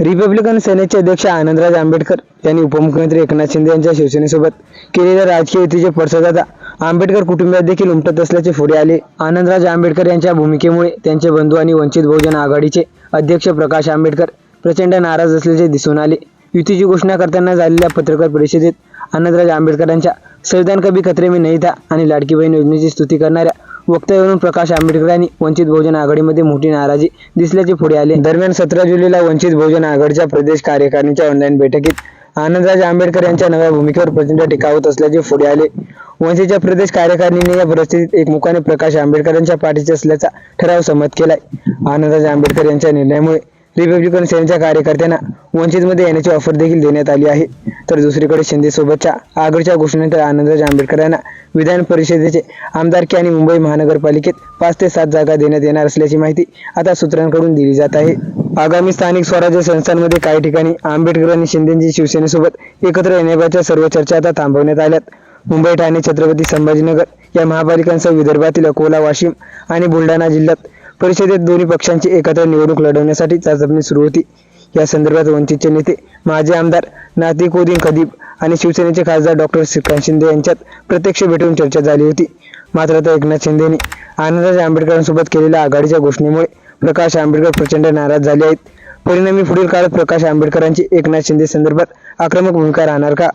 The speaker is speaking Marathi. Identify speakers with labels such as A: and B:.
A: रिपब्लिकन सेनेचे अध्यक्ष आनंदराज आंबेडकर यांनी उपमुख्यमंत्री एकनाथ शिंदे यांच्या शिवसेनेसोबत केलेल्या राजकीय युतीचे पडसाद आता आंबेडकर कुटुंबियात देखील उमटत असल्याचे पुढे आले. आनंदराज आंबेडकर यांच्या भूमिकेमुळे त्यांचे बंधू आणि वंचित बहुजन आघाडीचे अध्यक्ष प्रकाश आंबेडकर प्रचंड नाराज असल्याचे दिसून आले. युतीची घोषणा करताना झालेल्या पत्रकार परिषदेत आनंदराज आंबेडकरांच्या संविधान कभी खतरे मी नाही था आणि लाडकी बहीण योजनेची स्तुती करणाऱ्या वक्तव्यावरून प्रकाश आंबेडकर यांनी वंचित बहुजन आघाडीमध्ये मोठी नाराजी दिसल्याचे पुढे आले. दरम्यान सतरा जुलैला वंचित बहुजन आघाडीच्या प्रदेश कार्यकारिणीच्या ऑनलाईन बैठकीत आनंदराज आंबेडकर यांच्या नव्या भूमिकेवर प्रचंड टीका होत असल्याचे पुढे आले. वंचितच्या प्रदेश कार्यकारिणीने या परिस्थितीत एकमुखाने प्रकाश आंबेडकरांच्या पाठीचे असल्याचा ठराव संमत केलाय. आनंदराज आंबेडकर यांच्या निर्णयामुळे रिपब्लिकन सेनेच्या कार्यकर्त्यांना वंचितमध्ये येण्याची ऑफर देखील देण्यात आली आहे. तर दुसरीकडे शिंदे सोबतच्या घोषणेनंतर आनंदराज आंबेडकर यांना विधान परिषदेचे आमदारकी आणि मुंबई महानगरपालिकेत पाच ते सात जागा देण्यात येणार असल्याची माहिती आता सूत्रांकडून दिली जात आहे. आगामी स्थानिक स्वराज्य संस्थांमध्ये काही ठिकाणी आंबेडकर आणि शिंदेची शिवसेनेसोबत एकत्र येण्याबाबतच्या सर्व चर्चा आता थांबवण्यात आल्यात. मुंबई ठाणे छत्रपती संभाजीनगर या महापालिकांसह विदर्भातील अकोला वाशिम आणि बुलढाणा जिल्ह्यात परिषदेत दोन्ही पक्षांची एकत्र निवडणूक लढवण्यासाठी चाचपणी सुरू होती. या संदर्भात वंचितचे नेते माजी आमदार नातिकोदीन खदीब आणि शिवसेनेचे खासदार डॉक्टर श्रीकांत शिंदे यांच्यात प्रत्यक्ष भेटून चर्चा झाली होती. मात्र आता एकनाथ शिंदेने आनंदराज आंबेडकरांसोबत केलेल्या आघाडीच्या घोषणेमुळे प्रकाश आंबेडकर प्रचंड नाराज झाले आहेत. परिणामी पुढील काळात प्रकाश आंबेडकरांची एकनाथ शिंदे संदर्भात आक्रमक भूमिका राहणार का?